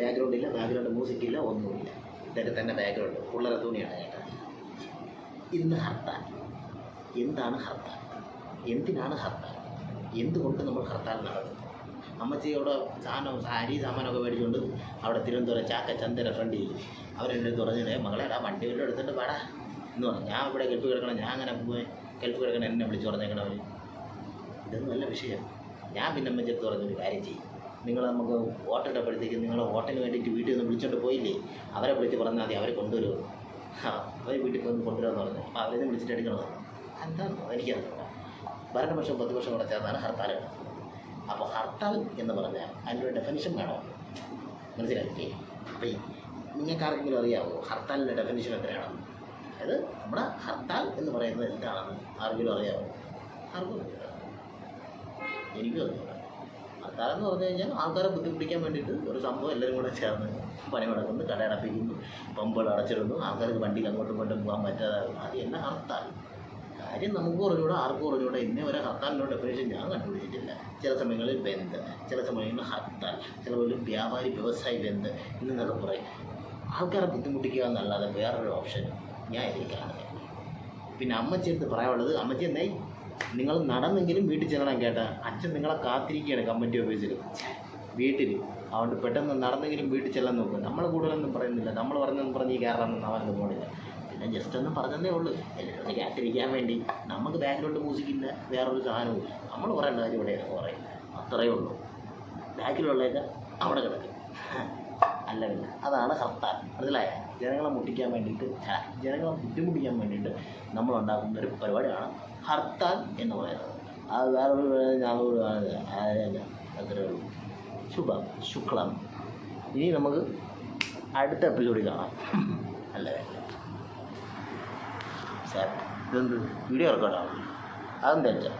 Background ഇല്ല background music ഇല്ല ഒന്നുമില്ല. ഇതൊക്കെ തന്നെ ബാക്ക്ഗ്രൗണ്ട് ഉള്ളറ തുണിയാണ് കേട്ടോ ഇന്ന് ഹർത്താൽ. എന്താണ് ഹർത്താൽ? എന്തിനാണ് ഹർത്താൽ? എന്തുകൊണ്ട് നമ്മൾ ഹർത്താൽ നടത്തുന്നത്? അമ്മച്ചിയോട് സാധനം അരി സാമാനമൊക്കെ മേടിച്ചുകൊണ്ട് അവിടെ തിരുവനന്തപുരം ചാക്ക ചന്ദന ഫ്രണ്ടിൽ അവരെന്നെ തുറഞ്ഞിട്ട് മകളെ ആ വണ്ടി വല്ലതും എടുത്തിട്ട് പാടാ എന്ന് പറഞ്ഞു. ഞാൻ ഇവിടെ കെൽപ്പ് കിടക്കണം ഞാൻ അങ്ങനെ പോയി കെൽപ്പ് കിടക്കണം എന്നെ വിളിച്ച് പറഞ്ഞേക്കണം അവർ ഇതൊന്നും നല്ല വിഷയം. ഞാൻ പിന്നെ അമ്മച്ചി തുറഞ്ഞൊരു കാര്യം ചെയ്യും. നിങ്ങൾ നമുക്ക് വോട്ടിട്ടപ്പോഴത്തേക്ക് നിങ്ങൾ വോട്ടിന് വേണ്ടിയിട്ട് വീട്ടിൽ നിന്ന് വിളിച്ചോണ്ട് പോയില്ലേ? അവരെ വിളിച്ച് പറഞ്ഞാൽ മതി അവരെ കൊണ്ടുവരുമോ ആ അവരെ വീട്ടിൽ പോയി കൊണ്ടുവരാമെന്ന് പറഞ്ഞു. അപ്പോൾ അവരെ വിളിച്ചിട്ട് എടുക്കണമെന്ന് എന്താണെന്നോ എനിക്കറിയില്ല ഭരണപക്ഷം പ്രതിപക്ഷം കൂടെ ചേർന്നാണ് ഹർത്താൽ അപ്പോൾ ഹർത്താൽ എന്ന് പറഞ്ഞാൽ അതിന്റെ ഡെഫിനിഷൻ വേണോ. മനസ്സിലാക്കിയേ അപ്പോൾ നിങ്ങൾക്ക് ആർക്കെങ്കിലും അറിയാമോ ഹർത്താലിന്റെ ഡെഫിനിഷൻ എത്രയാണ്? അതായത് നമ്മുടെ ഹർത്താൽ എന്ന് പറയുന്നത് എന്താണെന്ന് ആർക്കെങ്കിലും അറിയാമോ ആർക്കും. എനിക്കും അറിയില്ല ഹർത്താൽ എന്ന് പറഞ്ഞു കഴിഞ്ഞാൽ ആൾക്കാരെ ബുദ്ധിമുട്ടിക്കാൻ വേണ്ടിയിട്ട് ഒരു സംഭവം എല്ലാവരും കൂടെ ചേർന്ന് പണി നടക്കുന്നു കടയടപ്പിക്കുന്നു പമ്പുകൾ അടച്ചിടുന്നു ആൾക്കാർക്ക് വണ്ടിയിൽ അങ്ങോട്ടും ഇങ്ങോട്ടും പോകാൻ പറ്റാതെ അത് തന്നെ ഹർത്താൽ കാര്യം നമുക്ക് പറഞ്ഞുകൂടെ ആർക്കും പറഞ്ഞുകൂടെ. ഇന്നേ വരെ ഹർത്താലിനോട് ഡെഫിനേഷൻ ഞാൻ കണ്ടുപിടിച്ചിട്ടില്ല. ചില സമയങ്ങളിൽ ബന്ദ് ചില സമയങ്ങളിൽ ഹർത്താൽ ചിലപ്പോൾ വ്യാപാരി വ്യവസായി ബന്ദ് എന്നൊക്കെ പറയും ആൾക്കാരെ ബുദ്ധിമുട്ടിക്കുക എന്നല്ലാതെ വേറൊരു ഓപ്ഷൻ ഞാൻ ഇതിൽ കാണുന്നില്ല. പിന്നെ അമ്മച്ചി അടുത്ത് പറയാനുള്ളത് അമ്മച്ചി എന്നായി നിങ്ങൾ നടന്നെങ്കിലും വീട്ടിൽ ചെല്ലണം കേട്ടാ. അച്ഛൻ നിങ്ങളെ കാത്തിരിക്കുകയാണ് കമ്മിറ്റി ഓഫീസിൽ. വീട്ടിൽ. അതുകൊണ്ട് പെട്ടെന്ന് നടന്നെങ്കിലും വീട്ടിൽ ചെല്ലാൻ നോക്കുക നമ്മൾ കൂടുതലൊന്നും പറയുന്നില്ല. നമ്മൾ പറഞ്ഞൊന്നും പറഞ്ഞ് ഈ കയറാനൊന്നും അവർക്ക് പോണില്ല. പിന്നെ ജസ്റ്റ് ഒന്നും പറഞ്ഞതേ ഉള്ളൂ. എല്ലാവരും കാത്തിരിക്കാൻ വേണ്ടി. നമുക്ക് ബാക്കിലോട്ട് മൂസിക്കില്ല വേറൊരു സാധനവും നമ്മൾ പറയേണ്ട കാര്യം ഇവിടെയാണ് പറയും അത്രയേ ഉള്ളൂ. ബാക്കിലുള്ളതൊക്കെ അവിടെ കിടക്കും. അല്ല പിന്നെ അതാണ് ഹർത്താൽ. മനസ്സിലായ? ജനങ്ങളെ മുട്ടിക്കാൻ വേണ്ടിയിട്ട് ജനങ്ങളെ ബുദ്ധിമുട്ടിക്കാൻ വേണ്ടിയിട്ട് നമ്മൾ ഉണ്ടാക്കുന്ന ഒരു പരിപാടിയാണ് ഹർത്താൽ എന്ന് പറയുന്നത്. അത് വേറൊരു ഞാൻ അത്ര ഉള്ളൂ. ശുഭം ശുക്ലം. ഇനി നമുക്ക് അടുത്ത എപ്പിസോഡിൽ കാണാം. അല്ല? സാർ ഇതെന്ത്? വീഡിയോ റെക്കോർഡാണ് അതെന്താ വെച്ചാൽ